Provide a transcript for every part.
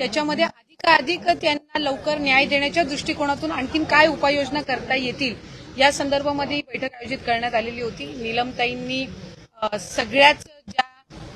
त्याच्यामध्ये अधिकाधिक त्यांना लवकर न्याय देण्याच्या दृष्टिकोनातून आणखीन काय उपाययोजना करता येतील या संदर्भामध्ये ही बैठक आयोजित करण्यात आलेली होती. नीलमताईंनी सगळ्याच ज्या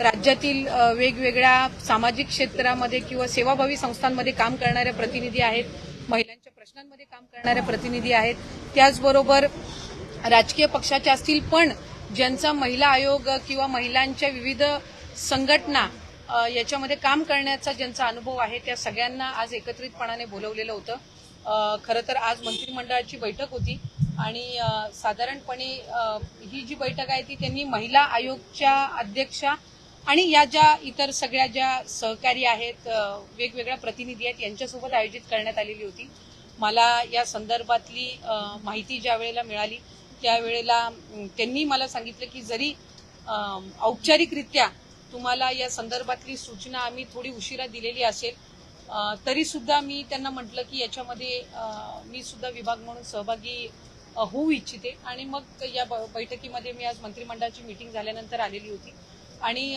राज्यातील वेगवेगळ्या सामाजिक क्षेत्रामध्ये किंवा सेवाभावी संस्थांमध्ये काम करणाऱ्या प्रतिनिधी आहेत महिलांच्या प्रश्नांमध्ये काम करणाऱ्या प्रतिनिधी आहेत त्याचबरोबर राजकीय पक्षाच्या असतील पण ज्यांचा महिला आयोग किंवा महिलांच्या विविध संघटना याच्यामध्ये काम करण्याचा ज्यांचा अनुभव आहे त्या सगळ्यांना आज एकत्रितपणाने बोलवलेलं होतं. खरं तर आज मंत्रिमंडळाची बैठक होती आणि साधारणपणे ही जी बैठक आहे ती त्यांनी महिला आयोगच्या अध्यक्षा आणि या ज्या इतर सगळ्या ज्या सहकारी आहेत वेगवेगळ्या प्रतिनिधी आहेत यांच्यासोबत आयोजित करण्यात आलेली होती. मला या संदर्भातली माहिती ज्या वेळेला मिळाली त्यावेळेला त्यांनी मला सांगितलं की जरी औपचारिकरित्या तुम्हाला या संदर्भातली सूचना आम्ही थोडी उशिरा दिलेली असेल. तरीसुद्धा मी त्यांना म्हटलं की याच्यामध्ये मी सुद्धा विभाग म्हणून सहभागी होऊ इच्छिते. आणि मग या ब- बैठकीमध्ये मी आज मंत्रिमंडळाची मीटिंग झाल्यानंतर आलेली होती. आणि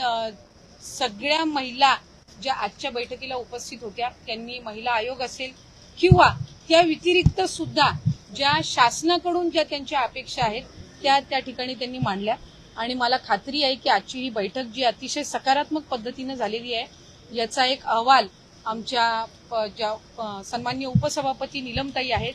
सगळ्या महिला ज्या आजच्या बैठकीला उपस्थित होत्या त्यांनी महिला आयोग असेल किंवा त्या व्यतिरिक्त सुद्धा ज्या शासनाकडून ज्या त्यांच्या अपेक्षा आहेत त्या त्या ठिकाणी त्यांनी मांडल्या. आणि मला खात्री आहे की आजची ही बैठक जी अतिशय सकारात्मक पद्धतीनं झालेली आहे याचा एक अहवाल आमच्या प- ज्या सन्मान्य उपसभापती निलमताई आहेत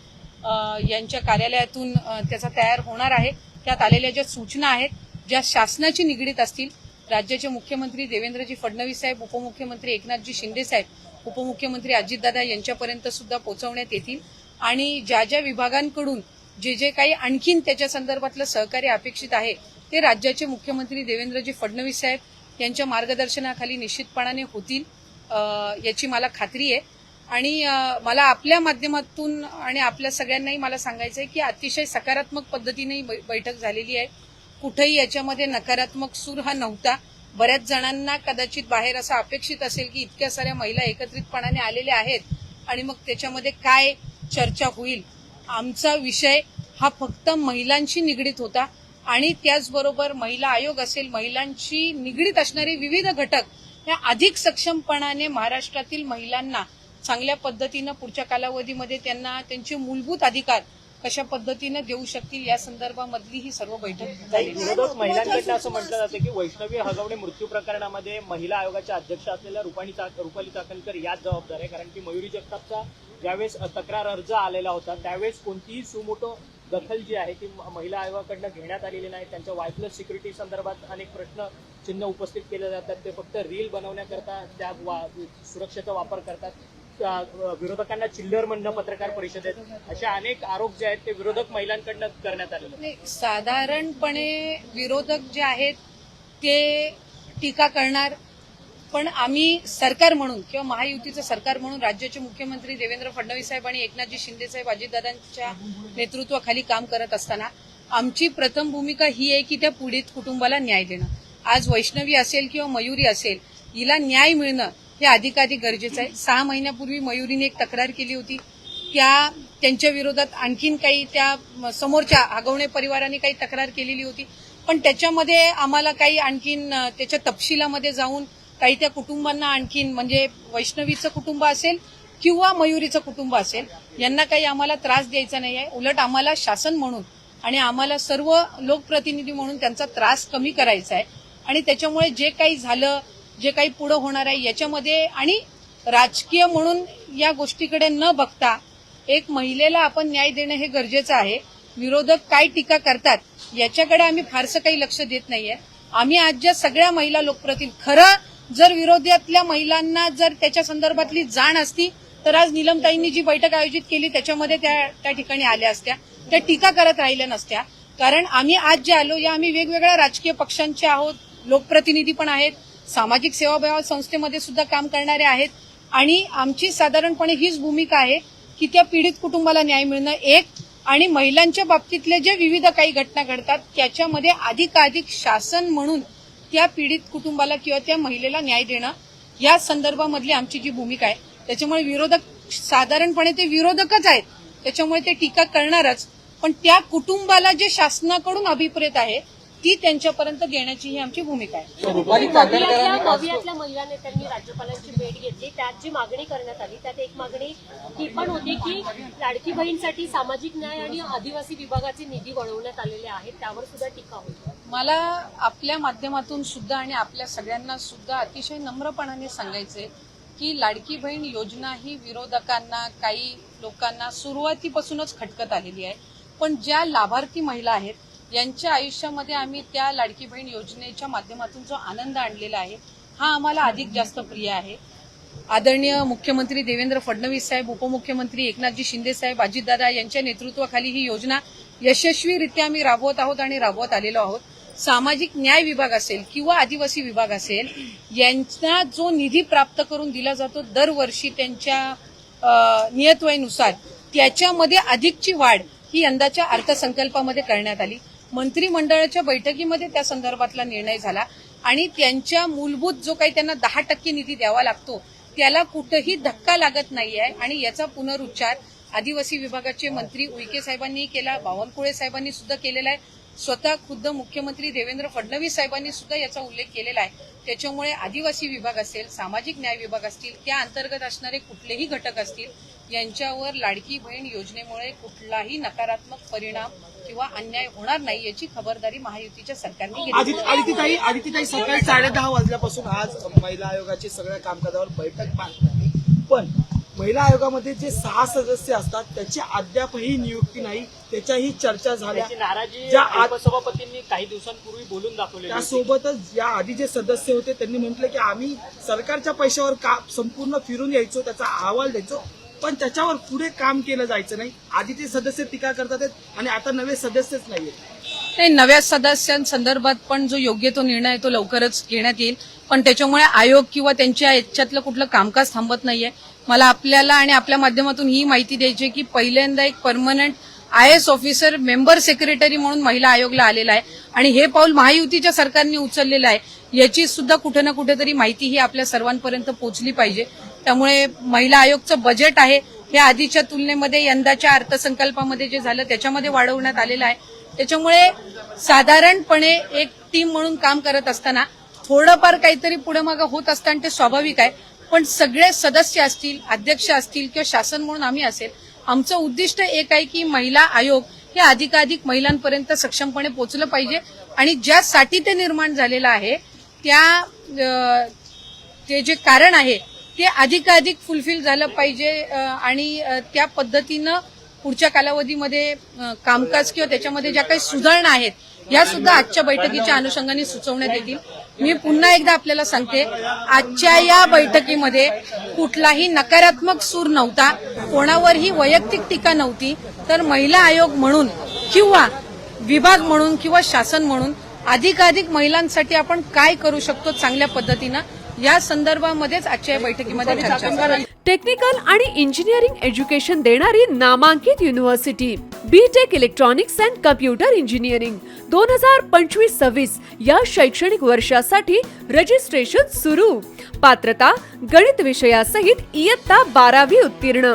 यांच्या कार्यालयातून त्याचा तयार होणार आहे. त्यात आलेल्या ज्या सूचना आहेत ज्या शासनाची निगडीत असतील राज्याचे मुख्यमंत्री देवेंद्रजी फडणवीस साहेब उपमुख्यमंत्री एकनाथजी शिंदे साहेब उपमुख्यमंत्री अजितदादा यांच्यापर्यंत सुद्धा पोहोचवण्यात येतील. आणि ज्या ज्या विभागांकडून जे जे काही आणखीन त्याच्या संदर्भातलं सहकार्य अपेक्षित आहे ते राज्याचे मुख्यमंत्री देवेंद्रजी फडणवीस साहेब यांच्या मार्गदर्शनाखाली निश्चितपणाने होतील याची मला खात्री आहे. आणि मला आपल्या माध्यमातून आणि आपल्या सगळ्यांनाही मला सांगायचं आहे की अतिशय सकारात्मक पद्धतीने बै- बैठक झालेली आहे. कुठेही याच्यामध्ये नकारात्मक सूर हा नव्हता. बऱ्याच जणांना कदाचित बाहेर असं अपेक्षित असेल की इतक्या साऱ्या महिला एकत्रितपणाने आलेल्या आहेत आणि मग त्याच्यामध्ये काय चर्चा होईल? आमचा विषय हा फक्त महिलांशी निगडीत होता. आणि त्याचबरोबर महिला आयोग असेल महिलांशी निगडीत असणारे विविध घटक या अधिक सक्षमपणाने महाराष्ट्रातील महिलांना चांगल्या पद्धतीनं पुढच्या कालावधीमध्ये त्यांना त्यांचे मूलभूत अधिकार कशा पद्धतीनं देऊ शकतील या संदर्भामधली ही सर्व बैठक विरोधक महिलांकडनं असं म्हटलं जातं की वैष्णवी हगवणे मृत्यू प्रकरणामध्ये महिला आयोगाच्या अध्यक्ष असलेल्या रुपाणी रुपाली चाकणकर याच जबाबदार आहे. कारण की मयुरी जगतापचा ज्यावेळेस तक्रार अर्ज आलेला होता त्यावेळेस कोणतीही सुमोटो दखल जी आहे ती महिला आयोगाकडनं घेण्यात आलेली नाही. त्यांच्या वाय प्लस सिक्युरिटी संदर्भात अनेक प्रश्न चिन्ह उपस्थित केले जातात. ते फक्त रील बनवण्याकरता त्या वा- सुरक्षेचा वापर करतात. विरोधकांना चिल्लर म्हणणं पत्रकार परिषदेत असे अनेक आरोप जे आहेत ते विरोधक महिलांकडनं करण्यात आले आहेत. साधारणपणे विरोधक जे आहेत ते टीका करणार पण आम्ही सरकार म्हणून किंवा महायुतीचं सरकार म्हणून राज्याचे मुख्यमंत्री देवेंद्र फडणवीस साहेब आणि एकनाथजी शिंदे साहेब अजितदादांच्या नेतृत्वाखाली काम करत असताना आमची प्रथम भूमिका ही आहे की त्या पीडित कुटुंबाला न्याय देणं. आज वैष्णवी असेल किंवा मयुरी असेल हिला न्याय मिळणं हे अधिकाधिक गरजेचं आहे. सहा महिन्यापूर्वी मयुरीने एक तक्रार केली होती. त्या त्यांच्या विरोधात आणखीन काही त्या समोरच्या आगवणे परिवाराने काही तक्रार केलेली होती. पण त्याच्यामध्ये आम्हाला काही आणखीन त्याच्या तपशिलामध्ये जाऊन काही त्या कुटुंबांना आणखीन म्हणजे वैष्णवीचं कुटुंब असेल किंवा मयुरीचं कुटुंब असेल यांना काही आम्हाला त्रास द्यायचा नाही आहे. उलट आम्हाला शासन म्हणून आणि आम्हाला सर्व लोकप्रतिनिधी म्हणून त्यांचा त्रास कमी करायचा आहे. आणि त्याच्यामुळे जे काही झालं जे काही पुढं होणार आहे याच्यामध्ये आणि राजकीय म्हणून या गोष्टीकडे न बघता एक महिलेला आपण न्याय देणं हे गरजेचं आहे. विरोधक काय टीका करतात याच्याकडे आम्ही फारसं काही लक्ष देत नाहीये. आम्ही आज ज्या सगळ्या महिला लोकप्रतिनिधी खरं जर विरोधातल्या महिलांना जर त्याच्या संदर्भातली जाण असती तर आज निलमताईंनी जी बैठक आयोजित केली त्याच्यामध्ये त्या त्या ठिकाणी आल्या असत्या. त्या टीका करत राहिल्या नसत्या. कारण आम्ही आज जे आलो या आम्ही वेगवेगळ्या राजकीय पक्षांचे आहोत. लोकप्रतिनिधी पण आहेत. सामाजिक सेवाभाव संस्थेमध्ये सुद्धा काम करणारे आहेत. आणि आमची साधारणपणे हीच भूमिका आहे की त्या पीडित कुटुंबाला न्याय मिळणं एक आणि महिलांच्या बाबतीतले जे विविध काही घटना घडतात त्याच्यामध्ये अधिकाधिक शासन म्हणून त्या पीडित कुटुंबाला किंवा त्या महिलेला न्याय देणं या संदर्भामधली आमची जी भूमिका आहे त्याच्यामुळे विरोधक साधारणपणे ते विरोधकच आहेत. त्याच्यामुळे ते टीका करणारच. पण त्या कुटुंबाला जे शासनाकडून अभिप्रेत आहे ती त्यांच्यापर्यंत घेण्याची ही आमची भूमिका आहे. मवियातल्या महिला नेत्यांनी राज्यपालांची भेट घेतली. त्यात जी मागणी करण्यात आली त्यात एक मागणी ही पण होती की लाडकी बहीणसाठी सामाजिक न्याय आणि आदिवासी विभागाचे निधी वळवण्यात आलेले आहेत. त्यावर सुद्धा टीका होती मला आपल्या माध्यमातून सुद्धा आणि आपल्या सगळ्यांना सुद्धा अतिशय नम्रपणाने सांगायचंय की लाडकी बहीण योजना ही विरोधकांना काही लोकांना सुरुवातीपासूनच खटकत आलेली आहे. पण ज्या लाभार्थी महिला आहेत यांच्या आयुष्यामध्ये आम्ही त्या लाडकी बहीण योजनेच्या माध्यमातून जो आनंद आणलेला आहे हा आम्हाला अधिक जास्त प्रिय आहे. आदरणीय मुख्यमंत्री देवेंद्र फडणवीस साहेब उपमुख्यमंत्री एकनाथजी शिंदे साहेब अजितदादा यांच्या नेतृत्वाखाली ही योजना यशस्वीरित्या आम्ही राबवत आहोत आणि राबवत आलेलो आहोत. सामाजिक न्याय विभाग असेल किंवा आदिवासी विभाग असेल यांना जो निधी प्राप्त करून दिला जातो दरवर्षी त्यांच्या अ, नियतवयनुसार त्याच्यामध्ये अधिकची वाढ ही यंदाच्या अर्थसंकल्पामध्ये करण्यात आली. मंत्रिमंडळाच्या बैठकीमध्ये त्या संदर्भातला निर्णय झाला आणि त्यांच्या मूलभूत जो काही त्यांना दहा टक्के निधी द्यावा लागतो त्याला कुठंही धक्का लागत नाही आहे आणि याचा पुनरुच्चार आदिवासी विभागाचे मंत्री उईके साहेबांनी केला बावनकुळे साहेबांनी सुद्धा केलेला आहे. स्वतः खुद्द मुख्यमंत्री देवेंद्र फडणवीस साहेबांनी सुद्धा याचा उल्लेख केलेला आहे. त्याच्यामुळे आदिवासी विभाग असेल सामाजिक न्याय विभाग असतील त्या अंतर्गत असणारे कुठलेही घटक असतील यांच्यावर लाडकी बहीण योजनेमुळे कुठलाही नकारात्मक परिणाम किंवा अन्याय होणार नाही याची खबरदारी महायुतीच्या सरकारने घेतली. आदित्य आदित्यताई सकाळी साडेदहा वाजल्यापासून आज महिला आयोगाची सगळ्या कामकाजावर बैठक पार पण महिला आयोगामध्ये जे सहा सदस्य असतात त्याची अद्यापही नियुक्ती नाही. त्याच्याही चर्चा झाल्या. नाराजी ज्या आत- उपसभापतींनी काही दिवसांपूर्वी बोलून दाखवलेली होती. त्यासोबतच या आधी जे सदस्य होते त्यांनी म्हटलं की आम्ही सरकारच्या पैशावर का संपूर्ण फिरून यायचो त्याचा अहवाल द्यायचो पण त्याच्यावर पुढे काम केलं जायचं नाही. आधी ते सदस्य टीका करतात आहेत आणि आता नवे सदस्यच नाहीये नाही नव्या सदस्यांसंदर्भात पण जो योग्य तो निर्णय आहे तो लवकरच घेण्यात येईल. पण त्याच्यामुळे आयोग किंवा त्यांच्या याच्यातलं कुठलं कामकाज थांबत नाहीये. मला आपल्याला आणि आपल्या माध्यमातून ही माहिती द्यायची आहे की पहिल्यांदा एक permanent I S officer member secretary म्हणून महिला आयोगला आलेला आहे. आणि हे पाऊल महायुतीच्या सरकारने उचललेलं आहे. याची सुद्धा कुठे ना कुठेतरी माहिती ही आपल्या सर्वांपर्यंत पोहोचली पाहिजे. त्यामुळे महिला आयोगचं बजेट आहे. हे आधीच्या तुलनेमध्ये यंदाच्या अर्थसंकल्पामध्ये जे झालं त्याच्यामध्ये वाढवण्यात आलेलं आहे. त्याच्यामुळे साधारणपणे एक टीम म्हणून काम करत असताना थोडंफार काहीतरी पुढे मागं होत असताना ते स्वाभाविक आहे. पण सगळे सदस्य असतील अध्यक्ष असतील किंवा शासन म्हणून आम्ही असेल आमचं उद्दिष्ट एक आहे की महिला आयोग हे अधिकाधिक महिलांपर्यंत सक्षमपणे पोहोचलं पाहिजे आणि ज्यासाठी ते निर्माण झालेलं आहे त्या ते जे कारण आहे ते अधिकाधिक फुलफिल झालं पाहिजे आणि त्या पद्धतीनं पुढच्या कालावधीमध्ये कामकाज किंवा त्याच्यामध्ये ज्या काही सुधारणा आहेत या सुद्धा आजच्या बैठकीच्या अनुषंगाने सुचवण्यात येतील. मी पुन्हा एकदा आपल्याला सांगते आजच्या या बैठकीमध्ये कुठलाही नकारात्मक सूर नव्हता कोणावरही वैयक्तिक टीका नव्हती तर महिला आयोग म्हणून किंवा विभाग म्हणून किंवा शासन म्हणून अधिकाधिक महिलांसाठी आपण काय करू शकतो चांगल्या पद्धतीनं या संदर्भामध्येच आजच्या बैठकीमध्ये. टेक्निकल आणि इंजिनिअरिंग एज्युकेशन देणारी नामांकित university B tech electronics and computer engineering दोन हजार पंचवीस सव्वीस या शैक्षणिक वर्षासाठी रजिस्ट्रेशन सुरू. पात्रता गणित विषयासहित इयत्ता बारावी उत्तीर्ण.